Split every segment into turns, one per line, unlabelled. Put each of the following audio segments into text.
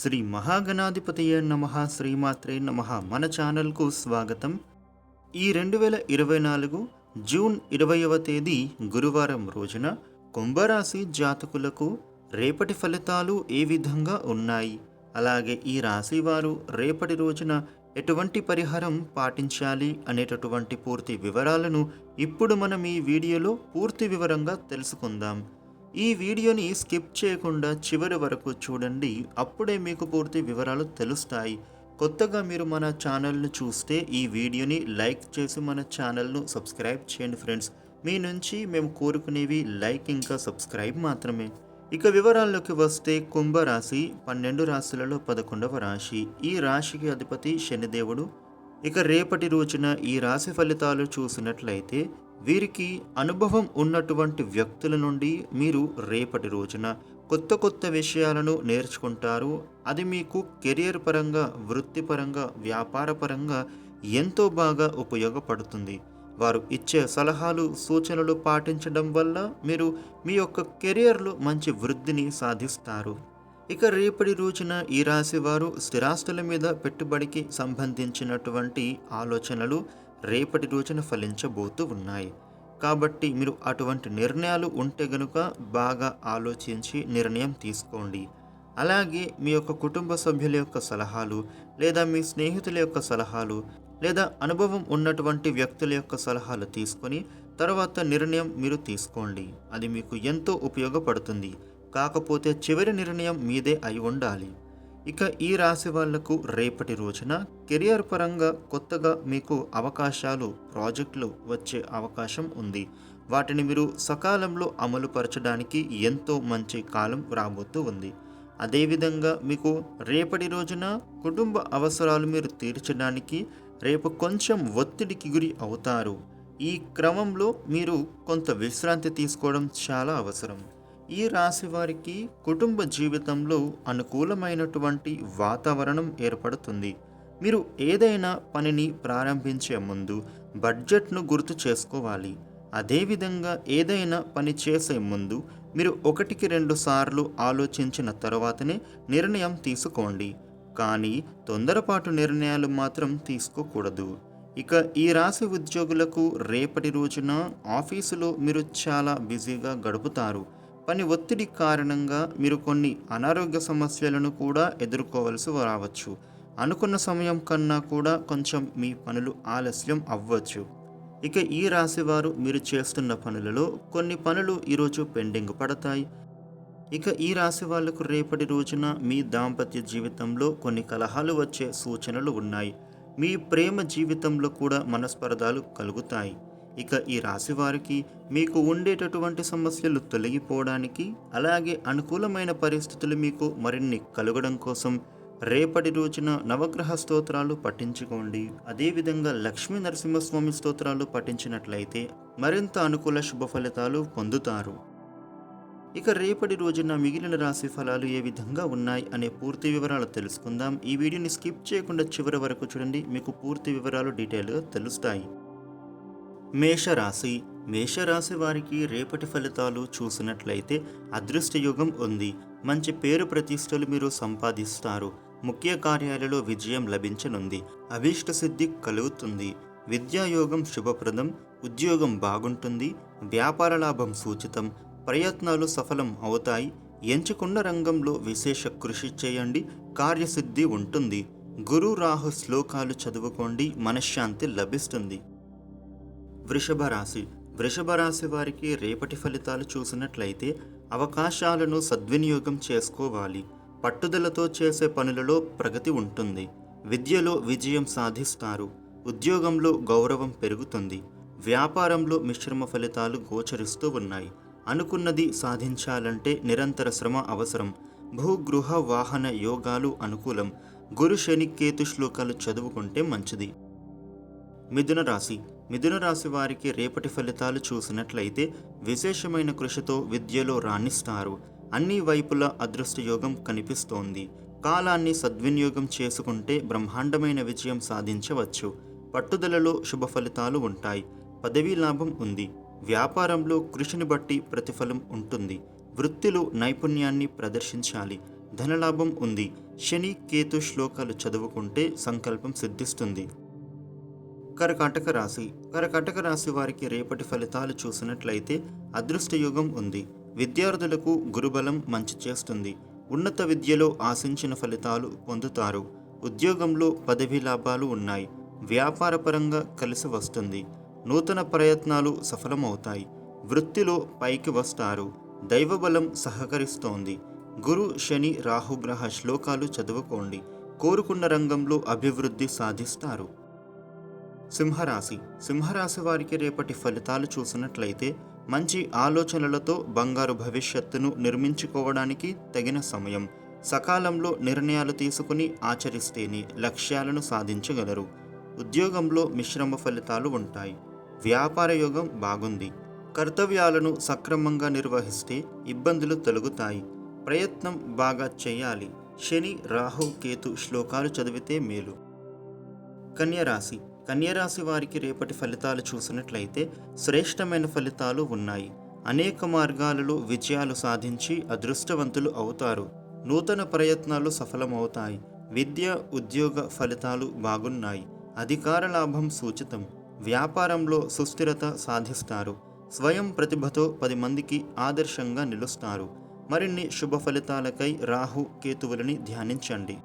శ్రీ మహాగణాధిపతయ నమ శ్రీమాత్రే నమ. మన ఛానల్కు స్వాగతం. ఈ రెండు వేల ఇరవై నాలుగు జూన్ ఇరవైవ తేదీ గురువారం రోజున కుంభరాశి జాతకులకు రేపటి ఫలితాలు ఏ విధంగా ఉన్నాయి? అలాగే ఈ రాశి వారు రేపటి రోజున ఎటువంటి పరిహారం పాటించాలి అనేటటువంటి పూర్తి వివరాలను ఇప్పుడు మనం ఈ వీడియోలో పూర్తి వివరంగా తెలుసుకుందాం. ఈ వీడియోని స్కిప్ చేయకుండా చివరి వరకు చూడండి. అప్పుడే మీకు పూర్తి వివరాలు తెలుస్తాయి. కొత్తగా మీరు మన ఛానల్ను చూస్తే ఈ వీడియోని లైక్ చేసి మన ఛానల్ను సబ్స్క్రైబ్ చేయండి ఫ్రెండ్స్. మీ నుంచి మేము కోరుకునేవి లైక్ ఇంకా సబ్స్క్రైబ్ మాత్రమే. ఇక వివరాల్లోకి వస్తే కుంభరాశి పన్నెండు రాశులలో పదకొండవ రాశి. ఈ రాశికి అధిపతి శనిదేవుడు. ఇక రేపటి రోజున ఈ రాశి ఫలితాలు చూసినట్లయితే వీరికి అనుభవం ఉన్నటువంటి వ్యక్తుల నుండి మీరు రేపటి రోజున కొత్త కొత్త విషయాలను నేర్చుకుంటారు. అది మీకు కెరియర్ పరంగా వృత్తిపరంగా వ్యాపారపరంగా ఎంతో బాగా ఉపయోగపడుతుంది. వారు ఇచ్చే సలహాలు సూచనలు పాటించడం వల్ల మీరు మీ యొక్క కెరియర్లో మంచి వృద్ధిని సాధిస్తారు. ఇక రేపటి రోజున ఈ రాశి వారు స్థిరాస్తుల మీద పెట్టుబడికి సంబంధించినటువంటి ఆలోచనలు రేపటి రోజున ఫలించబోతూ ఉన్నాయి. కాబట్టి మీరు అటువంటి నిర్ణయాలు ఉంటే గనుక బాగా ఆలోచించి నిర్ణయం తీసుకోండి. అలాగే మీ యొక్క కుటుంబ సభ్యుల యొక్క సలహాలు లేదా మీ స్నేహితుల యొక్క సలహాలు లేదా అనుభవం ఉన్నటువంటి వ్యక్తుల యొక్క సలహాలు తీసుకొని తర్వాత నిర్ణయం మీరు తీసుకోండి. అది మీకు ఎంతో ఉపయోగపడుతుంది. కాకపోతే చివరి నిర్ణయం మీదే అయి ఉండాలి. ఇక ఈ రాశి వాళ్ళకు రేపటి రోజున కెరియర్ పరంగా కొత్తగా మీకు అవకాశాలు ప్రాజెక్టులు వచ్చే అవకాశం ఉంది. వాటిని మీరు సకాలంలో అమలుపరచడానికి ఎంతో మంచి కాలం రాబోతూ ఉంది. అదేవిధంగా మీకు రేపటి రోజున కుటుంబ అవసరాలు మీరు తీర్చడానికి రేపు కొంచెం ఒత్తిడికి గురి అవుతారు. ఈ క్రమంలో మీరు కొంత విశ్రాంతి తీసుకోవడం చాలా అవసరం. ఈ రాశి వారికి కుటుంబ జీవితంలో అనుకూలమైనటువంటి వాతావరణం ఏర్పడుతుంది. మీరు ఏదైనా పనిని ప్రారంభించే ముందు బడ్జెట్ను గుర్తు చేసుకోవాలి. అదేవిధంగా ఏదైనా పని చేసే ముందు మీరు ఒకటికి రెండు సార్లు ఆలోచించిన తర్వాతనే నిర్ణయం తీసుకోండి. కానీ తొందరపాటు నిర్ణయాలు మాత్రం తీసుకోకూడదు. ఇక ఈ రాశి ఉద్యోగులకు రేపటి రోజున ఆఫీసులో మీరు చాలా బిజీగా గడుపుతారు. పని ఒత్తిడి కారణంగా మీరు కొన్ని అనారోగ్య సమస్యలను కూడా ఎదుర్కోవలసి రావచ్చు. అనుకున్న సమయం కన్నా కూడా కొంచెం మీ పనులు ఆలస్యం అవ్వచ్చు. ఇక ఈ రాశి వారు మీరు చేస్తున్న పనులలో కొన్ని పనులు ఈరోజు పెండింగ్ పడతాయి. ఇక ఈ రాశి వాళ్ళకు రేపటి రోజున మీ దాంపత్య జీవితంలో కొన్ని కలహాలు వచ్చే సూచనలు ఉన్నాయి. మీ ప్రేమ జీవితంలో కూడా మనస్పర్ధాలు కలుగుతాయి. ఇక ఈ రాశి వారికి మీకు ఉండేటటువంటి సమస్యలు తొలగిపోవడానికి అలాగే అనుకూలమైన పరిస్థితులు మీకు మరిన్ని కలగడం కోసం రేపటి రోజున నవగ్రహ స్తోత్రాలు పఠించుకోండి. అదేవిధంగా లక్ష్మీ నరసింహస్వామి స్తోత్రాలు పఠించినట్లయితే మరింత అనుకూల శుభ ఫలితాలు పొందుతారు. ఇక రేపటి రోజున మిగిలిన రాశి ఫలాలు ఏ విధంగా ఉన్నాయి అనే పూర్తి వివరాలు తెలుసుకుందాం. ఈ వీడియోని స్కిప్ చేయకుండా చివరి వరకు చూడండి. మీకు పూర్తి వివరాలు డీటెయిల్గా తెలుస్తాయి. మేషరాశి. మేషరాశి వారికి రేపటి ఫలితాలు చూసినట్లయితే అదృష్టయుగం ఉంది. మంచి పేరు ప్రతిష్టలు మీరు సంపాదిస్తారు. ముఖ్య కార్యాలలో విజయం లభించనుంది. అభీష్ట సిద్ధి కలుగుతుంది. విద్యాయోగం శుభప్రదం. ఉద్యోగం బాగుంటుంది. వ్యాపార లాభం సూచితం. ప్రయత్నాలు సఫలం అవుతాయి. ఎంచుకున్న రంగంలో విశేష కృషి చేయండి. కార్యసిద్ధి ఉంటుంది. గురు రాహు శ్లోకాలు చదువుకోండి. మనశ్శాంతి లభిస్తుంది. వృషభ రాశి. వృషభ రాశి వారికి రేపటి ఫలితాలు చూసినట్లయితే అవకాశాలను సద్వినియోగం చేసుకోవాలి. పట్టుదలతో చేసే పనులలో ప్రగతి ఉంటుంది. విద్యలో విజయం సాధిస్తారు. ఉద్యోగంలో గౌరవం పెరుగుతుంది. వ్యాపారంలో మిశ్రమ ఫలితాలు గోచరిస్తూ ఉన్నాయి. అనుకున్నది సాధించాలంటే నిరంతర శ్రమ అవసరం. భూగృహ వాహన యోగాలు అనుకూలం. గురు శని కేతు శ్లోకాలు చదువుకుంటే మంచిది. మిథున రాశి. మిథున రాశి వారికి రేపటి ఫలితాలు చూసినట్లయితే విశేషమైన కృషితో విద్యలో రాణిస్తారు. అన్ని వైపులా అదృష్ట యోగం కనిపిస్తోంది. కాలాన్ని సద్వినియోగం చేసుకుంటే బ్రహ్మాండమైన విజయం సాధించవచ్చు. పట్టుదలలో శుభ ఫలితాలు ఉంటాయి. పదవీ లాభం ఉంది. వ్యాపారంలో కృషిని బట్టి ప్రతిఫలం ఉంటుంది. వృత్తిలో నైపుణ్యాన్ని ప్రదర్శించాలి. ధనలాభం ఉంది. శని కేతు శ్లోకాలు చదువుకుంటే సంకల్పం సిద్ధిస్తుంది. కరకాటక రాశి. కరకాటక రాశి వారికి రేపటి ఫలితాలు చూసినట్లయితే అదృష్ట యుగం ఉంది. విద్యార్థులకు గురుబలం మంచి చేస్తుంది. ఉన్నత విద్యలో ఆశించిన ఫలితాలు పొందుతారు. ఉద్యోగంలో పదవి లాభాలు ఉన్నాయి. వ్యాపారపరంగా కలిసి వస్తుంది. నూతన ప్రయత్నాలు సఫలమవుతాయి. వృత్తిలో పైకి వస్తారు. దైవబలం సహకరిస్తోంది. గురు శని రాహుగ్రహ శ్లోకాలు చదువుకోండి. కోరుకున్న రంగంలో అభివృద్ధి సాధిస్తారు. సింహరాశి. సింహరాశి వారికి రేపటి ఫలితాలు చూసినట్లయితే మంచి ఆలోచనలతో బంగారు భవిష్యత్తును నిర్మించుకోవడానికి తగిన సమయం. సకాలంలో నిర్ణయాలు తీసుకుని ఆచరిస్తేనే లక్ష్యాలను సాధించగలరు. ఉద్యోగంలో మిశ్రమ ఫలితాలు ఉంటాయి. వ్యాపార యోగం బాగుంది. కర్తవ్యాలను సక్రమంగా నిర్వహిస్తే ఇబ్బందులు తొలగుతాయి. ప్రయత్నం బాగా చేయాలి. శని రాహు కేతు శ్లోకాలు చదివితే మేలు. కన్యరాశి. కన్యరాశి వారికి రేపటి ఫలితాలు చూసినట్లయితే శ్రేష్టమైన ఫలితాలు ఉన్నాయి. అనేక మార్గాలలో విజయాలు సాధించి అదృష్టవంతులు అవుతారు. నూతన ప్రయత్నాలు సఫలమవుతాయి. విద్య ఉద్యోగ ఫలితాలు బాగున్నాయి. అధికార లాభం సూచితం. వ్యాపారంలో సుస్థిరత సాధిస్తారు. స్వయం ప్రతిభతో పది మందికి ఆదర్శంగా నిలుస్తారు. మరిన్ని శుభ ఫలితాలకై రాహు కేతువులని ధ్యానించండి.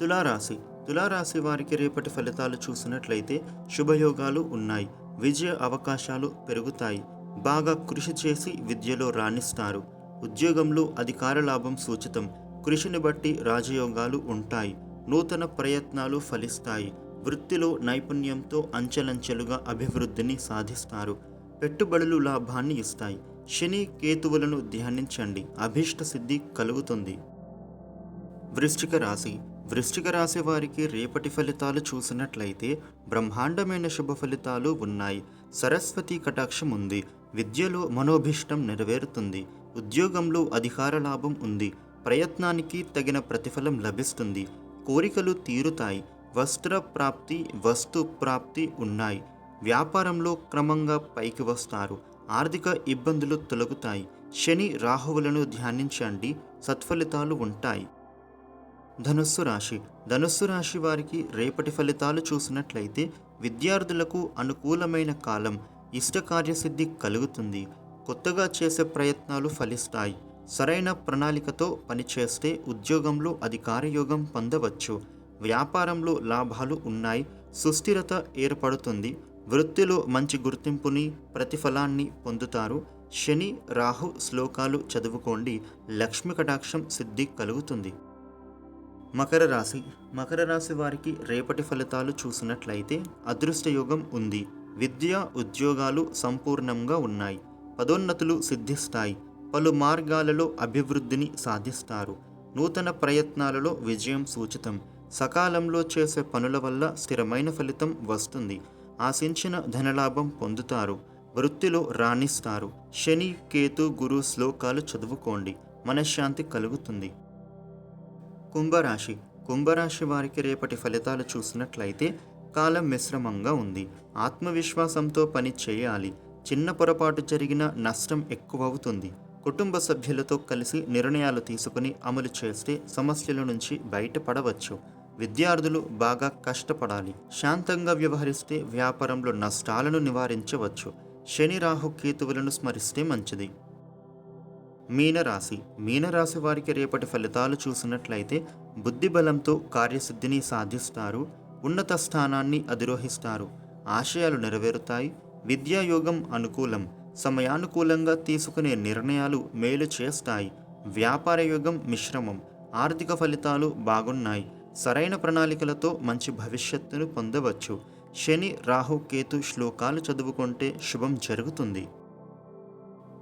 తులారాశి తులారాశి వారికి రేపటి ఫలితాలు చూసినట్లయితే శుభయోగాలు ఉన్నాయి విజయ అవకాశాలు పెరుగుతాయి. బాగా కృషి చేసి విద్యలో రాణిస్తారు. ఉద్యోగంలో అధికార లాభం సూచితం. కృషిని బట్టి రాజయోగాలు ఉంటాయి. నూతన ప్రయత్నాలు ఫలిస్తాయి. వృత్తిలో నైపుణ్యంతో అంచెలంచెలుగా అభివృద్ధిని సాధిస్తారు. పెట్టుబడులు లాభాన్ని ఇస్తాయి. శని కేతువులను ధ్యానించండి. అభీష్ట సిద్ధి కలుగుతుంది. వృశ్చిక రాశి. వృశ్చిక రాశి వారికి రేపటి ఫలితాలు చూసినట్లయితే బ్రహ్మాండమైన శుభ ఫలితాలు ఉన్నాయి. సరస్వతి కటాక్షం ఉంది. విద్యలో మనోభిష్టం నెరవేరుతుంది. ఉద్యోగంలో అధికార లాభం ఉంది. ప్రయత్నానికి తగిన ప్రతిఫలం లభిస్తుంది. కోరికలు తీరుతాయి. వస్త్ర ప్రాప్తి వస్తు ప్రాప్తి ఉన్నాయి. వ్యాపారంలో క్రమంగా పైకి వస్తారు. ఆర్థిక ఇబ్బందులు తొలగుతాయి. శని రాహువులను ధ్యానించండి. సత్ఫలితాలు ఉంటాయి. ధనుస్సు రాశి. ధనుస్సు రాశి వారికి రేపటి ఫలితాలు చూసినట్లయితే విద్యార్థులకు అనుకూలమైన కాలం ఇష్ట కార్యసిద్ధి కలుగుతుంది. కొత్తగా చేసే ప్రయత్నాలు ఫలిస్తాయి. సరైన ప్రణాళికతో పనిచేస్తే ఉద్యోగంలో అధికార యోగం పొందవచ్చు. వ్యాపారంలో లాభాలు ఉన్నాయి. సుస్థిరత ఏర్పడుతుంది. వృత్తిలో మంచి గుర్తింపుని ప్రతిఫలాన్ని పొందుతారు. శని రాహు శ్లోకాలు చదువుకోండి. లక్ష్మి కటాక్షం సిద్ధి కలుగుతుంది. మకర రాశి. మకర రాశి వారికి రేపటి ఫలితాలు చూసినట్లయితే అదృష్టయోగం ఉంది. విద్య ఉద్యోగాలు సంపూర్ణంగా ఉన్నాయి. పదోన్నతులు సిద్ధిస్తాయి. పలు మార్గాలలో అభివృద్ధిని సాధిస్తారు. నూతన ప్రయత్నాలలో విజయం సూచితం. సకాలంలో చేసే పనుల వల్ల స్థిరమైన ఫలితం వస్తుంది. ఆశించిన ధనలాభం పొందుతారు. వృత్తిలో రాణిస్తారు. శని కేతు గురు శ్లోకాలు చదువుకోండి. మనశ్శాంతి కలుగుతుంది. కుంభరాశి. కుంభరాశి వారికి రేపటి ఫలితాలు చూసినట్లయితే కాలం మిశ్రమంగా ఉంది. ఆత్మవిశ్వాసంతో పని చేయాలి. చిన్న పొరపాటు జరిగిన నష్టం ఎక్కువవుతుంది. కుటుంబ సభ్యులతో కలిసి నిర్ణయాలు తీసుకుని అమలు చేస్తే సమస్యల నుంచి బయటపడవచ్చు. విద్యార్థులు బాగా కష్టపడాలి. శాంతంగా వ్యవహరిస్తే వ్యాపారంలో నష్టాలను నివారించవచ్చు. శని రాహు కేతువులను స్మరిస్తే మంచిది. మీనరాశి. మీనరాశి వారికి రేపటి ఫలితాలు చూసినట్లయితే బుద్ధి బలంతో కార్యసిద్ధిని సాధిస్తారు ఉన్నత స్థానాన్ని అధిరోహిస్తారు. ఆశయాలు నెరవేరుతాయి విద్యాయోగం అనుకూలం సమయానుకూలంగా తీసుకునే నిర్ణయాలు మేలు చేస్తాయి. వ్యాపార యోగం మిశ్రమం ఆర్థిక ఫలితాలు బాగున్నాయి. సరైన ప్రణాళికలతో మంచి భవిష్యత్తును పొందవచ్చు. శని రాహు కేతు శ్లోకాలు చదువుకుంటే శుభం జరుగుతుంది.